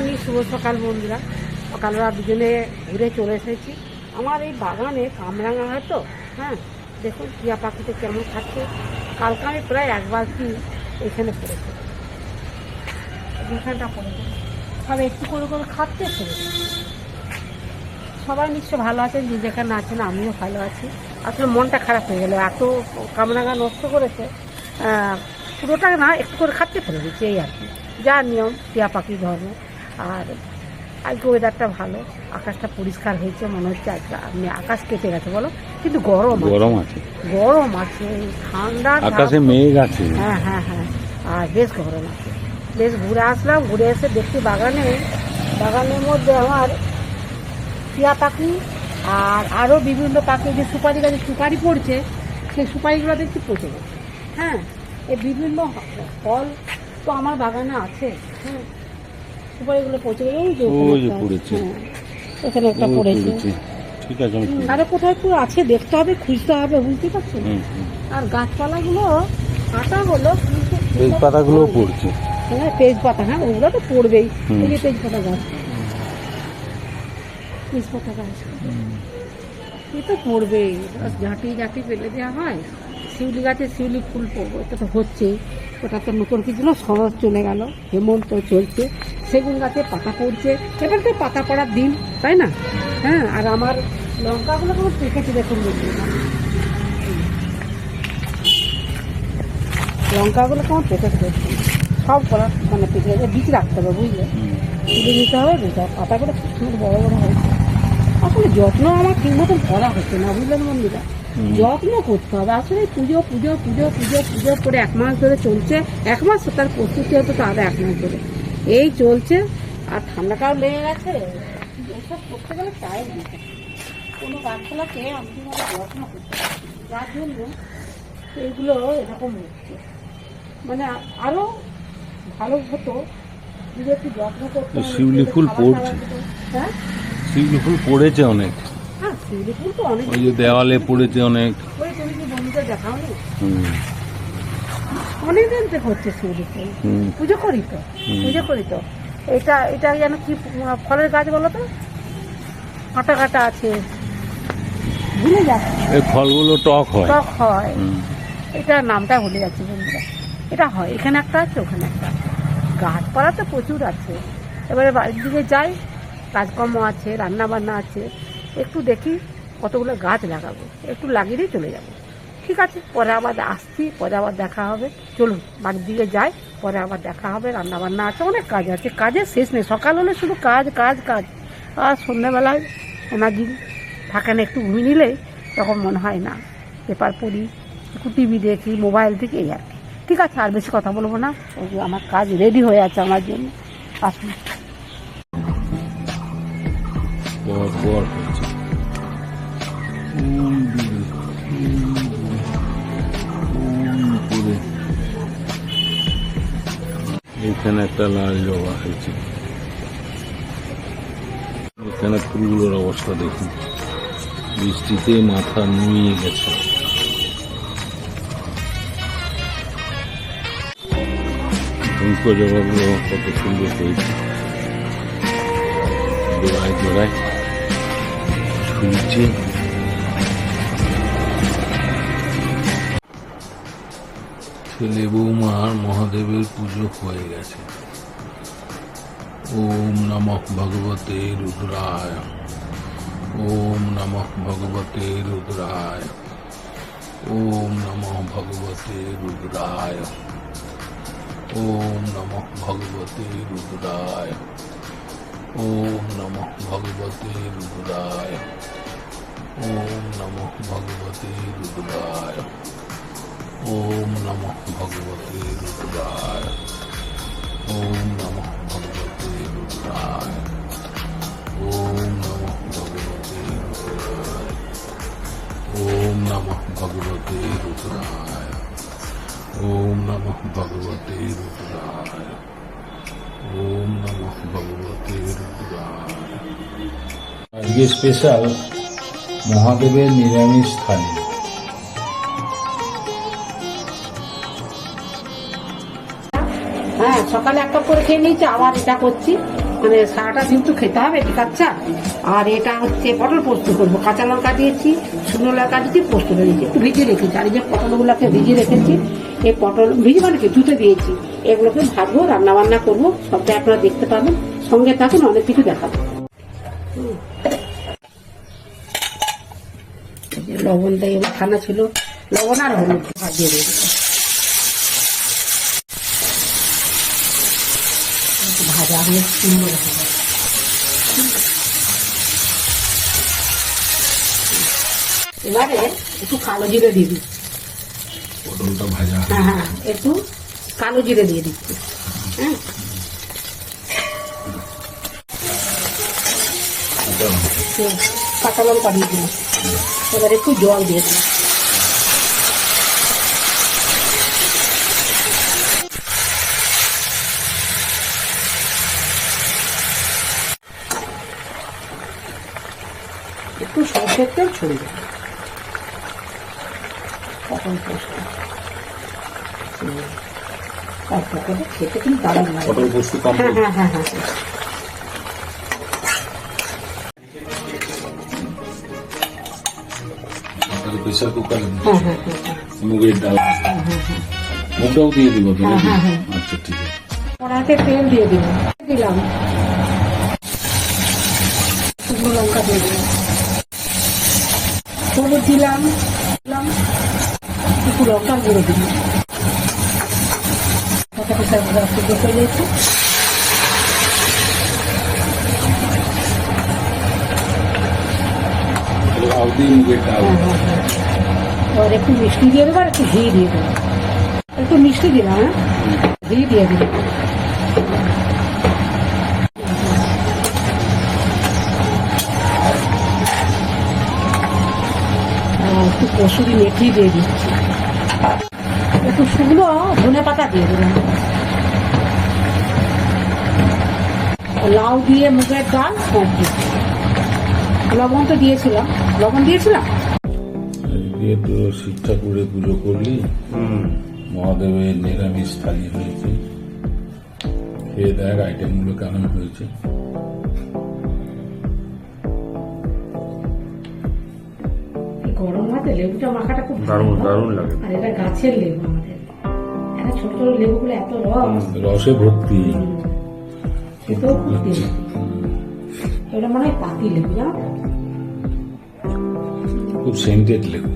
Morning শুভ সকাল বন্ধুরা। সকালবেলা দুজনে ঘুরে চলে এসেছি। আমার এই বাগানে কামরাঙা হয় তো হ্যাঁ দেখুন টিয়া পাখিতে কেমন খাচ্ছে কালকে আমি প্রায় একবার কি এখানে পড়েছে এখানটা পড়েছে সব একটু করে করে খাচ্ছে পড়েছে সবাই নিশ্চয় ভালো আছেন, যে যেখানে আছেন, আমিও ভালো আছি। আসলে মনটা খারাপ হয়ে গেল, এত কামরাঙা নষ্ট করেছে। পুরোটা না, একটু করে খাচ্ছে ফেলে দিচ্ছে, এই আর কি। যা নিয়ম টিয়া পাখি ধর্ম। আর আজকে ওয়েদারটা ভালো। আকাশটা পরিষ্কার হয়েছে মনে হচ্ছে আজকে আপনি আকাশ কেটে গেছে বলো। কিন্তু গরম আছে। গরম আছে। গরম আছে ঠান্ডা আকাশে মেঘ আছে। হ্যাঁ হ্যাঁ হ্যাঁ। আর বেশ গরম আছে। বেশ ঘুরে আসলাম ঘুরে এসে দেখছি বাগানে বাগানের মধ্যে আমার টিয়া পাখি আর আরও বিভিন্ন পাখি যে সুপারি গাছে সুপারি পড়ছে সেই সুপারিগুলো দেখছি পচে গেছে। হ্যাঁ এই বিভিন্ন ফল তো আমার বাগানে আছে। হ্যাঁ এবার এগুলো পচে এখানে একটা হ্যাঁ, পড়েছে। ঠিক আছে আরে কোথায় একটু আছে দেখতে হবে খুঁজতে হবে বুঝতে পারছ? আর গাছপালাগুলো পাতাগুলো তেজ পাতাগুলো পড়ছে। হ্যাঁ তেজ পাতা হ্যাঁ ওগুলো তো পড়বেই এই তেজ পাতা গাছ। তেজ পাতা গাছ এ তো পড়বেই ঝাঁটি ঝাঁটি ফেলে দেওয়া হয়। শিউলি গাছে শিউলি ফুল পড়ব, এটা তো হচ্ছেই। ওটা তো নতুন কিছু না শরৎ চলে গেল, হেমন্ত চলছে। সেগুন গাছে পাতা পড়ছে, এবার তো পাতা পড়ার দিন, তাই না? হ্যাঁ আর আমার লঙ্কাগুলো কেমন পেকেছে দেখুন। লঙ্কাগুলো কেমন পেকেছে দেখুন। সব করা মানে পেকে গেছে বীজ রাখতে হবে, বুঝলে? তুলে নিতে হবে বুঝতে হবে পাতাগুলো খুব সুন্দর বড় বড় হয়েছে। আসলে যত্ন আমার ঠিক মতন করা হচ্ছে না, বুঝলেন হুম। যত্ন করতে হবে। আসলে পুজো পুজো পুজো পুজো পুজো করে এক মাস ধরে চলছে। এক মাস তার প্রস্তুতি হতো তো আরও এক মাস ধরে। এই চলছে। আর ঠান্ডা ঠান্ডাটাও লেগে গেছে। এসব করতে গেলে টাইম দিতে। কোনো গাছপালাকে আমি যত্ন করতে যার জন্য এইগুলো এরকম হচ্ছে। মানে আরও ভালো হতো যদি একটু যত্ন করতে শিউলি ফুল পড়ছে। হ্যাঁ? শিউলি ফুল পড়েছে অনেক। ওই যে দেওয়ালে পড়েছে অনেক। অনেকদিন থেকে হচ্ছে শিউলি ফুল হুম। পুজো করি তো পুজো করি তো। এটা এটা যেন কি ফলের গাছ বলো তো? কাটা কাটা আছে। ভুলে যাচ্ছে। এই ফলগুলো টক হয়। টক হয়। এটা নামটা ভুলে যাচ্ছে বন্ধুরা। এটা হয় এখানে একটা আছে ওখানে একটা গাছপালা তো প্রচুর আছে। এবারে বাড়ির দিকে যাই কাজকর্ম আছে রান্না বান্না আছে। একটু দেখি কতগুলো গাছ লাগাবো, একটু লাগিয়ে চলে যাব। ঠিক আছে, পরে আবার আসছি, পরে আবার দেখা হবে। চলুন, বাড়ির দিকে যাই, পরে আবার দেখা হবে রান্না বান্না আছে, অনেক কাজ আছে, কাজের শেষ নেই, সকাল হলে শুধু কাজ কাজ কাজ। আর সন্ধ্যাবেলায় এনার্জি থাকে না একটু ঘুমিয়ে নিলে তখন মনে হয় না, পেপার পড়ি, একটু টিভি দেখি, মোবাইল থেকে এই আর কি। ঠিক আছে, আর বেশি কথা বলব না আমার কাজ রেডি হয়ে আছে আমার জন্য। আসুন। পর পর। এখানে একটা লাল জবা হয়েছে। এখানে ফুলগুলোর অবস্থা দেখুন। বৃষ্টিতে মাথা নুয়ে গেছে। জবাগুলো কত সুন্দর হয়েছে। জোড়ায় জোড়ায়। ঝুলছে ছেলে বৌমা আর মহাদেবের পুজো হয়ে গেছে। ওম নমঃ ভগবতে রুদ্রায়। ওম নমঃ ভগবতে রুদ্রায়। ওম নমঃ ভগবতে রুদ্রায়। ওম নমঃ ভগবতে রুদ্রায়। ওম নমঃ ভগবতে রুদ্রায়। ओम नमो भगवते रुद्राय। ओम नमो भगवते रुद्राय। ओम नमो भगवते रुद्राय। ओम नमो भगवते रुद्राय। ओम नमो भगवते रुद्राय। ओम नमो भगवते रुद्राय। ओम नमो भगवते रुद्राय। आज स्पेशल মহাদেবের নিরামিষ থালি। হ্যাঁ সকালে একটা করে খেয়ে নিয়েছি, আবার এটা করছি। মানে সারাটা দিন তো খেতে হবে, ঠিক আছে? আর এটা হচ্ছে পটল পোস্ত করব। কাঁচা লঙ্কা দিয়েছি, শুকনো লঙ্কা দিয়েছি, পোস্ত দিয়েছি। একটু ভিজিয়ে রেখেছি। আর এই যে পটলগুলোকে ভিজিয়ে রেখেছি, এই পটল ভিজে মানে কি জুতে দিয়েছি। এগুলোকে ভাজবো রান্না বান্না করব। সবটাই আপনারা দেখতে পাবেন। সঙ্গে থাকুন, অনেক কিছু দেখাবো হুম। এই যে লবণ দিয়ে মাখানো ছিল। লবণ আর হলুদ ভাজিয়ে দিয়ে দেবো ভাজা হলে সুন্দর হবে এবারে একটু কালো জিরে দিয়ে দিচ্ছি হ্যাঁ হ্যাঁ একটু কালো জিরে দিয়ে দিচ্ছি হ্যাঁ। হুম, কাঁচা লঙ্কা দিয়ে দিলাম এবার একটু জল দিয়ে দিলাম। একটু সরষের তেল ছড়িয়ে হুম, অল্প করে খেতে কিন্তু দারুণ লাগে। কম হ্যাঁ হ্যাঁ হ্যাঁ হ্যাঁ। প্রেশার কুকার মুগের ডাল। মুগটাও দিয়ে দিব হ্যাঁ? হ্যাঁ, হ্যাঁ। আচ্ছা ঠিক আছে। কড়াইতে তেল দিয়ে দিলাম দিলাম। শুকনো লঙ্কা দিয়ে দিলাম। হলুদ দিলাম দিলাম। একটু লঙ্কা গুঁড়ো দিলাম। কত পিসা সিদ্ধ করে দিয়েছি আউদি মুগের ডাল। এবার একটু মিষ্টি দিয়ে দেবো আর একটু ঘি দিয়ে দেবো একটু মিষ্টি দিলাম হ্যাঁ ঘি দিয়ে দিলাম একটু কসুরি মেথি দিয়ে দিচ্ছি একটু শুকনো ধনে পাতা দিয়ে দিলাম লাউ দিয়ে মুগের ডাল লবণ তো দিয়েছিলাম লবণ দিয়েছিলাম দিয়ে তো শিব ঠাকুরে পুজো করলি। মহাদেবের নিরামিষ থালি হয়েছে। খেয়ে দেখ আইটেমগুলো কেমন হয়েছে। গরম ভাতে লেবুটা মাখাটা খুব দারুণ দারুণ লাগে। আর এটা গাছের লেবু আমাদের। একটা ছোট ছোট লেবুগুলো এত রস। রসে ভর্তি। খেতেও খুব টেস্টি। এটা মনে হয় পাতি লেবু জানো? খুব সেন্টেড লেবু।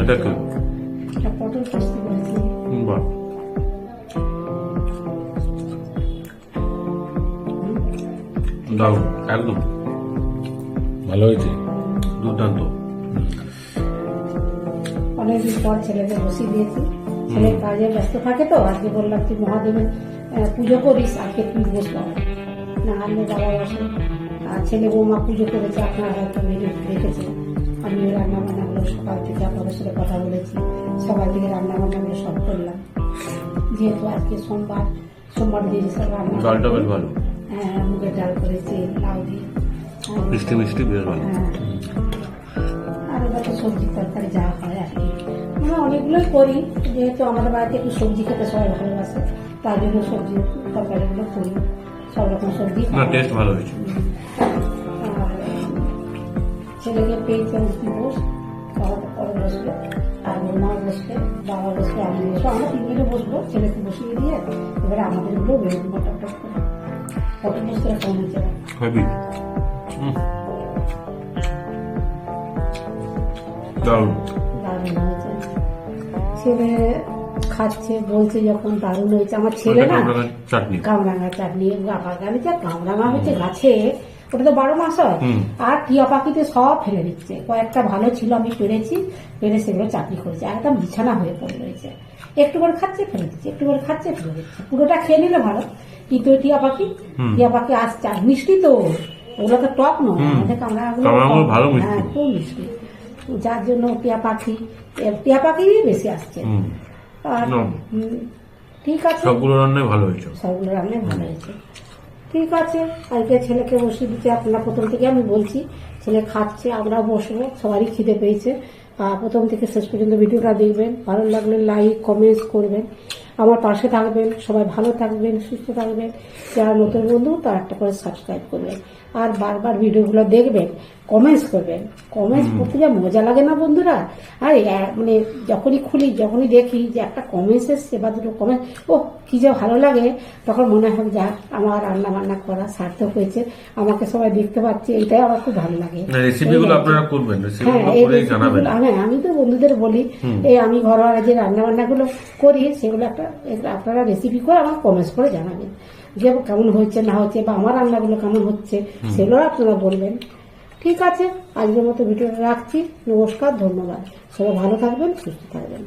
এটা বাহ। দারুণ একদম। ভালো হয়েছে? দুর্দান্ত। অনেকদিন পর ছেলেকে বসিয়ে দিয়েছি। ছেলে কাজে ব্যস্ত থাকে তো আজকে বললাম তুই মহাদেবের পুজো করিস আজকে তুই বসবো। আনলে বাবা আর ছেলে বৌমা পুজো করেছে আপনারা হয়তো ভিডিও দেখেছেন। আমি রান্না বান্নাগুলো সকাল থেকে আপনাদের সাথে কথা বলেছি সকাল থেকে রান্না বান্নাগুলো সব করলাম। যেহেতু আজকে সোমবার সোমবার দিয়ে সব রান্না ডালটা বেশ ভালো। হ্যাঁ মুগের ডাল করেছি লাউ দিয়ে। মিষ্টি মিষ্টি বেশ ভালো। হ্যাঁ। আর তো সবজি তরকারি যা হয় আর কি। আমরা অনেকগুলোই করি যেহেতু আমাদের বাড়িতে একটু সবজি খেতে সবাই ভালোবাসে তার জন্য সবজি তরকারিগুলো করি। সব রকম সবজি না টেস্ট ভালো হয়েছে। ছেলেকে পেয়েছে উঠি বস বাবা বসবে আর মা বসবে বাবা বসবে আমি বসবো আমরা তিনজনে বসবো ছেলেকে বসিয়ে দিয়ে এবারে আমাদেরগুলো টপ করে। কত ফোন হচ্ছে হেভি দারুণ। দারুণ হয়েছে। ছেলে খাচ্ছে বলছে যখন দারুণ হয়েছে। আমার ছেলে না কামরাঙা চাটনি। বাগানে যা কামরাঙা হয়েছে গাছে ওটা তো বারো মাস হয়। আর টিয়া পাখিতে সব ফেলে দিচ্ছে। কয়েকটা ভালো ছিল আমি পেরেছি পেরে সেগুলো চাটনি করেছি। একদম বিছানা হয়ে পড়ে রয়েছে। একটু করে খাচ্ছে ফেলে দিচ্ছে। একটু করে খাচ্ছে ফেলে দিচ্ছে। পুরোটা খেয়ে নিলে ভালো। কিন্তু টিয়া পাখি টিয়া পাখি আসছে। আর মিষ্টি তো ওগুলো তো টক নয়। আমাদের কামরাঙাগুলো ভালো মিষ্টি। হ্যাঁ খুব মিষ্টি। যার জন্য টিয়া পাখি টিয়া পাখি বেশি আসছে। আর ঠিক আছে। সবগুলো রান্নাই ভালো হয়েছে। সবগুলো রান্নাই ভালো হয়েছে। ঠিক আছে কালকে ছেলেকে বসিয়ে দিতে আপনার প্রথম থেকে আমি বলছি ছেলে খাচ্ছে আমরা বসবো সবারই খিদে পেয়েছে। আর প্রথম থেকে শেষ পর্যন্ত ভিডিওটা দেখবেন ভালো লাগলে লাইক কমেন্টস করবেন। আমার পাশে থাকবেন সবাই ভালো থাকবেন সুস্থ থাকবেন। যারা নতুন বন্ধু তারা একটা করে সাবস্ক্রাইব করবেন। আর বারবার ভিডিওগুলো দেখবেন কমেন্টস করবেন। কমেন্টস করতে যা মজা লাগে না বন্ধুরা? আর মানে যখনই খুলি যখনই দেখি যে একটা কমেন্টস এসছে বা দুটো কমেন্ট ও কি যে ভালো লাগে। তখন মনে হয় যা আমার রান্না বান্না করা সার্থক হয়েছে। আমাকে সবাই দেখতে পাচ্ছে। এটাই আমার খুব ভালো লাগে। রেসিপিগুলো। আপনারা করবেন। হ্যাঁ এই রেসিপিগুলো আমি আমি তো বন্ধুদের বলি এই আমি ঘরোয়া যে রান্না বান্নাগুলো করি সেগুলো একটা আপনারা রেসিপি করে আমার কমেন্টস করে জানাবেন যে কেমন হচ্ছে না হচ্ছে বা আমার রান্নাগুলো কেমন হচ্ছে সেগুলো আপনারা বলবেন। ঠিক আছে আজকের মতো ভিডিওটা রাখছি। নমস্কার ধন্যবাদ। সবাই ভালো থাকবেন সুস্থ থাকবেন।